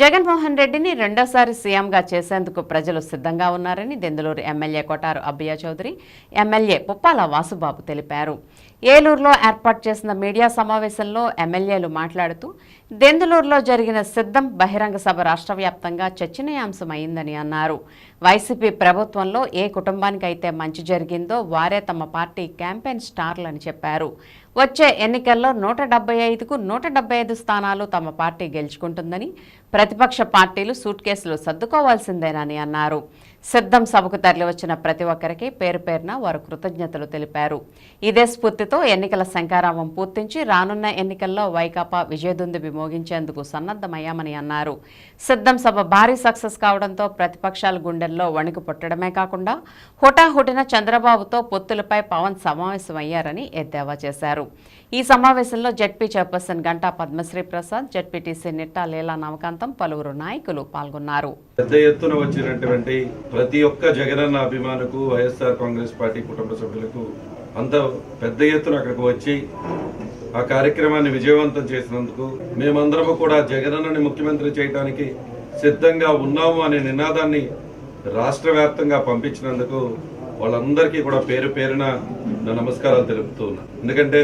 జగన్మోహన్ రెడ్డిని రెండోసారి సీఎంగా చేసేందుకు ప్రజలు సిద్ధంగా ఉన్నారని దెందులూరు ఎమ్మెల్యే కొటారు అబ్బయ్య చౌదరి. ఎమ్మెల్యే పుప్పాల వాసుబాబు తెలిపారు. ఏలూరులో ఏర్పాటు చేసిన మీడియా సమావేశంలో ఎమ్మెల్యేలు మాట్లాడుతూ దెందులూరులో జరిగిన సిద్ధం బహిరంగ సభ రాష్ట్ర వ్యాప్తంగా చర్చనీయాంశమైందని అన్నారు. వైసీపీ ప్రభుత్వంలో ఏ కుటుంబానికైతే మంచి జరిగిందో వారే తమ పార్టీ క్యాంపెయిన్ స్టార్లని చెప్పారు. వచ్చే ఎన్నికల్లో నూట డెబ్బై ఐదుకు నూట డెబ్బై ఐదు స్థానాలు తమ పార్టీ గెలుచుకుంటుందని ప్రతిపక్ష పార్టీలు సూట్ కేసులు సర్దుకోవాల్సిందేనని అన్నారు. సిద్ధం సభకు తరలివచ్చిన ప్రతి ఒక్కరికి పేరు పేరున వారు కృతజ్ఞతలు తెలిపారు. ఇదే స్ఫూర్తితో ఎన్నికల శంకారామం పూర్తించి రానున్న ఎన్నికల్లో వైకాపా విజయదుంది మోగించేందుకు సన్నద్ధమయ్యామని అన్నారు. సిద్ధం సభ భారీ సక్సెస్ కావడంతో ప్రతిపక్షాల గుండెల్లో వణికి పుట్టడమే కాకుండా హుటాహుటిన చంద్రబాబుతో పొత్తులపై పవన్ సమావేశమయ్యారని ఎద్దేవా చేశారు. ఈ సమావేశంలో ZP chairperson Ganta Padmasri Prasad ZPTC Nitta Leela Navakantham పలువురు నాయకులు పాల్గొన్నారు. పెద్ద ఎత్తున వచ్చినటువంటి ప్రతి ఒక్క జగనన్న అభిమానుకు వైఎస్ఆర్ కాంగ్రెస్ పార్టీ కుటుంబ సభ్యులకు అంత పెద్ద ఎత్తున అక్కడికి వచ్చి ఆ కార్యక్రమాన్ని విజయవంతం చేసినందుకు మేమందరము కూడా జగనన్నని ముఖ్యమంత్రి చేయడానికి సిద్ధంగా ఉన్నాము అనే నినాదాన్ని రాష్ట్ర వ్యాప్తంగా పంపించినందుకు వాళ్ళందరికీ కూడా పేరు పేరున నా నమస్కారాలు తెలుపుతూ ఉన్నా. ఎందుకంటే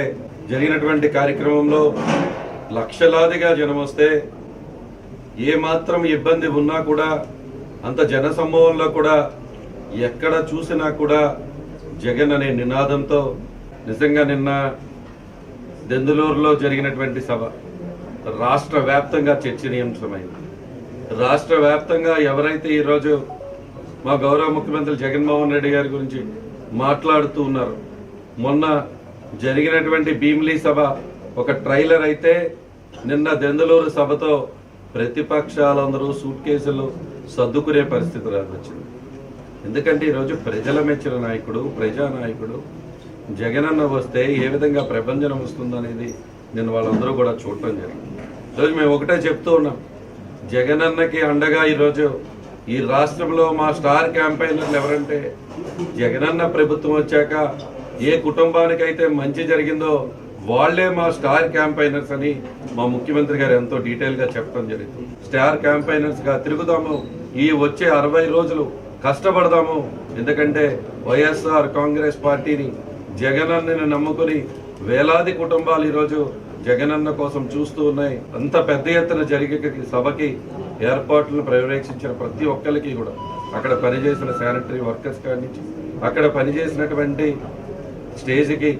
జరిగినటువంటి కార్యక్రమంలో లక్షలాదిగా జనం వస్తే ఏ మాత్రం ఇబ్బంది ఉన్నా కూడా అంత జన కూడా ఎక్కడ చూసినా కూడా జగన్ అనే నినాదంతో నిజంగా నిన్న దెందులూరులో జరిగినటువంటి సభ రాష్ట్ర వ్యాప్తంగా చర్చనీయాంశమైంది. రాష్ట్ర వ్యాప్తంగా ఎవరైతే ఈరోజు మా గౌరవ ముఖ్యమంత్రి జగన్మోహన్ రెడ్డి గారి గురించి మాట్లాడుతూ ఉన్నారు మొన్న జరిగినటువంటి భీమిలీ సభ ఒక ట్రైలర్ అయితే నిన్న దెందులూరు సభతో ప్రతిపక్షాలందరూ సూట్ కేసులు సర్దుకునే పరిస్థితి రాకొచ్చింది ఎందుకంటే ఈరోజు ప్రజల మెచ్చిన నాయకుడు ప్రజానాయకుడు జగనన్న వస్తే ఏ విధంగా ప్రపంచం వస్తుందనేది నేను వాళ్ళందరూ కూడా చూడటం జరిగింది. ఈరోజు మేము ఒకటే చెప్తూ ఉన్నాం. జగనన్నకి అండగా ఈరోజు ఈ రాష్ట్రంలో మా స్టార్ క్యాంపైనర్లు ఎవరంటే జగనన్న ప్రభుత్వం వచ్చాక ఏ కుటుంబానికైతే మంచి జరిగిందో వాళ్ళే మా స్టార్ క్యాంపైనర్స్ అని మా ముఖ్యమంత్రి గారు ఎంతో డీటెయిల్గా చెప్పడం జరుగుతుంది స్టార్ క్యాంపైనర్స్గా తిరుగుదాము. ఈ వచ్చే అరవై రోజులు కష్టపడదాము. ఎందుకంటే వైఎస్ఆర్ కాంగ్రెస్ పార్టీని జగనన్నని నమ్ముకుని వేలాది కుటుంబాలు ఈరోజు జగనన్న కోసం చూస్తూ ఉన్నాయి. అంత పెద్ద ఎత్తున జరిగే సభకి ఏర్పాట్లను పర్యవేక్షించిన ప్రతి ఒక్కరికి కూడా. అక్కడ పనిచేసిన శానిటరీ వర్కర్స్ కాడి నుంచి అక్కడ పనిచేసినటువంటి స్టేజ్కి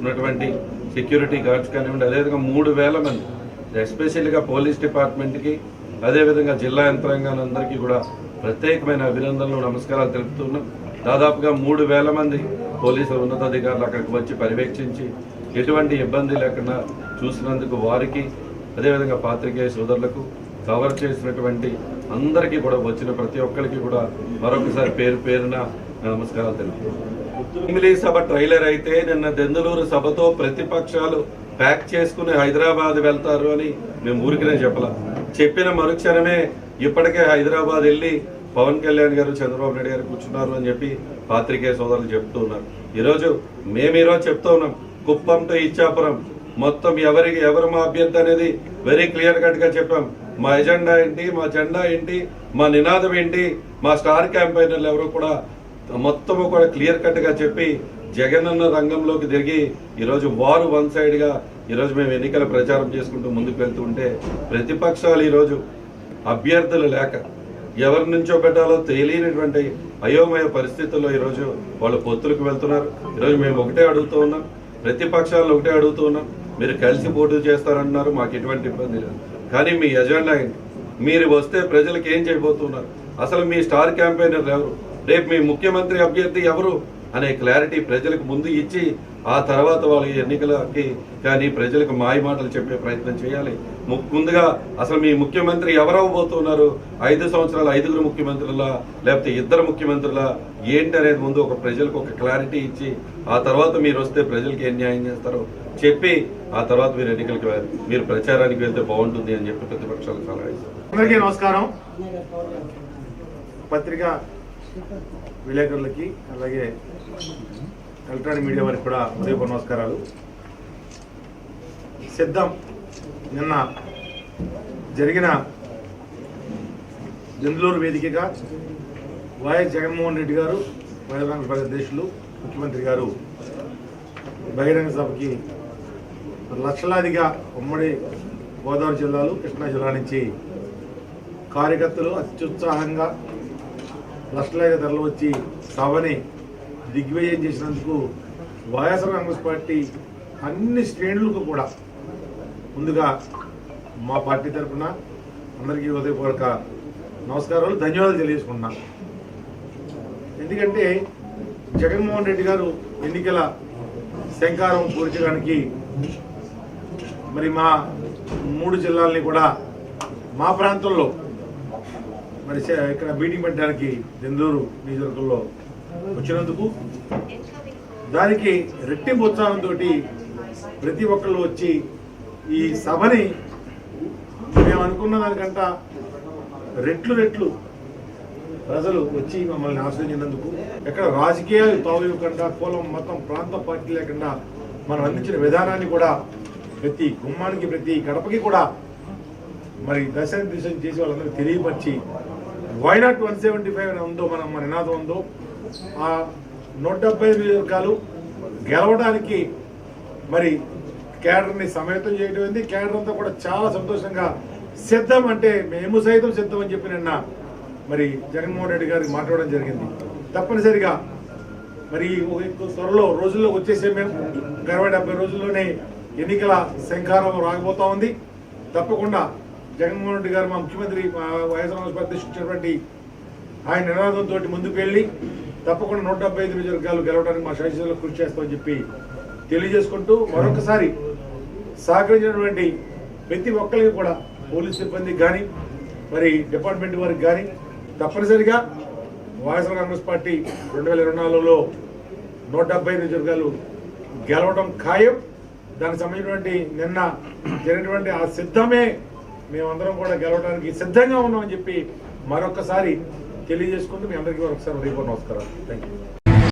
ఉన్నటువంటి సెక్యూరిటీ గార్డ్స్ కానివ్వండి అదేవిధంగా మూడు వేల మంది ఎస్పెషల్గా పోలీస్ డిపార్ట్మెంట్కి అదేవిధంగా జిల్లా యంత్రాంగాలందరికీ కూడా ప్రత్యేకమైన అభినందనలు నమస్కారాలు తెలుపుతున్నాం. దాదాపుగా మూడు వేల మంది పోలీసుల ఉన్నతాధికారులు అక్కడికి వచ్చి పర్యవేక్షించి ఎటువంటి ఇబ్బంది లేకుండా చూసినందుకు వారికి అదేవిధంగా పాత్రికేయ సోదరులకు కవర్ చేసినటువంటి అందరికీ కూడా వచ్చిన ప్రతి ఒక్కరికి కూడా మరొకసారి పేరు పేరున నమస్కారాలు తెలుపుతున్నాను ఇంగ్లీష్ సభ ట్రైలర్ అయితే నిన్న దెందులూరు సభతో ప్రతిపక్షాలు ప్యాక్ చేసుకుని హైదరాబాద్ వెళ్తారు అని మేము ఊరికినే చెప్పలా. చెప్పిన మరుక్షణమే ఇప్పటికే హైదరాబాద్ వెళ్ళి పవన్ కళ్యాణ్ గారు చంద్రబాబు నాయుడు గారు కూర్చున్నారు అని చెప్పి పాత్రికేయ సోదరులు చెప్తూ ఉన్నారు. ఈరోజు మేము ఈరోజు చెప్తూ ఉన్నాం కుప్పం టు ఇచ్చాపురం. మొత్తం ఎవరికి ఎవరు మా అభ్యర్థి అనేది వెరీ క్లియర్ కట్గా చెప్పాం. మా ఎజెండా ఏంటి మా జెండా ఏంటి మా నినాదం ఏంటి మా స్టార్ క్యాంపెయినర్లు ఎవరు కూడా మొత్తం కూడా క్లియర్ కట్గా చెప్పి జగనన్న రంగంలోకి దిగి ఈరోజు వారు వన్ సైడ్గా ఈరోజు మేము ఎన్నికల ప్రచారం చేసుకుంటూ ముందుకు వెళ్తుంటే ప్రతిపక్షాలు ఈరోజు అభ్యర్థులు లేక ఎవరి నుంచో పెట్టాలో తెలియనటువంటి అయోమయ పరిస్థితుల్లో ఈరోజు వాళ్ళు పొత్తులకు వెళ్తున్నారు. ఈరోజు మేము ఒకటే అడుగుతూ ఉన్నాం. ప్రతిపక్షాలను ఒకటే అడుగుతూ ఉన్నాం. మీరు కలిసి పోటీ చేస్తారంటున్నారు. మాకు ఎటువంటి ఇబ్బంది లేదు. కానీ మీ ఎజెండా ఏంటి? మీరు వస్తే ప్రజలకు ఏం చేయబోతున్నారు? అసలు మీ స్టార్ క్యాంపెయినర్ ఎవరు? రేపు మీ ముఖ్యమంత్రి అభ్యర్థి ఎవరు? అనే క్లారిటీ ప్రజలకు ముందు ఇచ్చి ఆ తర్వాత వాళ్ళ ఎన్నికలకి కానీ ప్రజలకు మాయ మాటలు చెప్పే ప్రయత్నం చేయాలి. ము- ముందుగా అసలు మీ ముఖ్యమంత్రి ఎవరవబోతున్నారు ఐదు సంవత్సరాలు ఐదుగురు ముఖ్యమంత్రుల? లేకపోతే ఇద్దరు ముఖ్యమంత్రుల? ఏంటి అనేది ముందు ఒక ప్రజలకు ఒక క్లారిటీ ఇచ్చి ఆ తర్వాత మీరు వస్తే ప్రజలకు ఏం న్యాయం చేస్తారో చెప్పి ఆ తర్వాత మీరు ఎన్నికలకి మీరు ప్రచారానికి వెళ్తే బాగుంటుంది అని చెప్పి ప్రతిపక్షాలు సలహా ఇస్తారు. నమస్కారం. పత్రికా విలేకరులకి అలాగే ఎలక్ట్రానిక్ మీడియా వారికి కూడా ఉదయపూర్వ నమస్కారాలు సిద్ధం నిన్న జరిగిన దెందులూరు వేదికగా వైఎస్ జగన్మోహన్ రెడ్డి గారు వైఎస్ ఆంధ్రప్రదేశ్ అధ్యక్షులు ముఖ్యమంత్రి గారు బహిరంగ సభకి లక్షలాదిగా ఉమ్మడి గోదావరి జిల్లాలు కృష్ణా జిల్లా నుంచి కార్యకర్తలు అత్యుత్సాహంగా లక్షలాదిగా ధరలు వచ్చి సభని దిగ్విజయం చేసినందుకు వైఎస్ఆర్ కాంగ్రెస్ పార్టీ అన్ని శ్రేణులకు కూడా ముందుగా మా పార్టీ తరఫున అందరికీ హృదయపూర్వక నమస్కారాలు ధన్యవాదాలు తెలియజేసుకుంటున్నాను ఎందుకంటే జగన్మోహన్ రెడ్డి గారు ఎన్నికల శంకారం పూర్చడానికి మరి మా మూడు జిల్లాలని కూడా మా ప్రాంతంలో మరి ఇక్కడ మీటింగ్ పెట్టడానికి దెందూరు నియోజకవర్గంలో వచ్చినందుకు దానికి రెట్టింపు ఉత్సాహంతో ప్రతి ఒక్కళ్ళు వచ్చి ఈ సభని మేము అనుకున్న దానికంట రెట్లు రెట్లు ప్రజలు వచ్చి మమ్మల్ని ఆశ్రయించినందుకు ఎక్కడ రాజకీయాలు తావివ్వకుండా కులం మతం ప్రాంత పార్టీ లేకుండా మనం అందించిన విధానాన్ని కూడా ప్రతి గుమ్మానికి ప్రతి గడపకి కూడా మరి దశ దిశ చేసి వాళ్ళందరూ తెలియపరిచి why not one seventy five అని ఉందో మనం మన నినాదం ఉందో ఆ నూట డెబ్బై ఐదు నియోజకవర్గాలు గెలవడానికి మరి కేడర్ని సమేతం చేయడం ఏంది? కేడర్ అంతా కూడా చాలా సంతోషంగా సిద్ధం అంటే మేము సైతం సిద్ధం అని చెప్పి నిన్న మరి జగన్మోహన్ రెడ్డి గారికి మాట్లాడడం జరిగింది. తప్పనిసరిగా మరి త్వరలో రోజుల్లో వచ్చేసే మేము ఇరవై డెబ్బై రోజుల్లోనే ఎన్నికల శంఖారం రాకపోతా ఉంది. తప్పకుండా జగన్మోహన్ రెడ్డి గారు మా ముఖ్యమంత్రి మా వైఎస్ఆర్ కాంగ్రెస్ పార్టీ ఇచ్చినటువంటి ఆయన నినాదంతో ముందుకు వెళ్ళి తప్పకుండా నూట డెబ్బై ఐదు నియోజకవర్గాలు గెలవడానికి మా శాసనసభలో కృషి చేస్తామని చెప్పి తెలియజేసుకుంటూ మరొకసారి సహకరించినటువంటి ప్రతి ఒక్కరికి కూడా పోలీస్ సిబ్బందికి కానీ మరి డిపార్ట్మెంట్ వారికి కానీ తప్పనిసరిగా వైఎస్ఆర్ కాంగ్రెస్ పార్టీ రెండు వేల ఇరవై నాలుగులో నూట డెబ్బై ఐదు నియోజకవర్గాలు గెలవడం ఖాయం. దానికి సంబంధించినటువంటి నిన్న జరిగినటువంటి ఆ సిద్ధమే మేమందరం కూడా గెలవడానికి సిద్ధంగా ఉన్నామని చెప్పి మరొకసారి తెలియజేసుకుంటూ మీ అందరికీ మరొకసారి ఉదయపూర్ణ నమస్కారం థ్యాంక్ యూ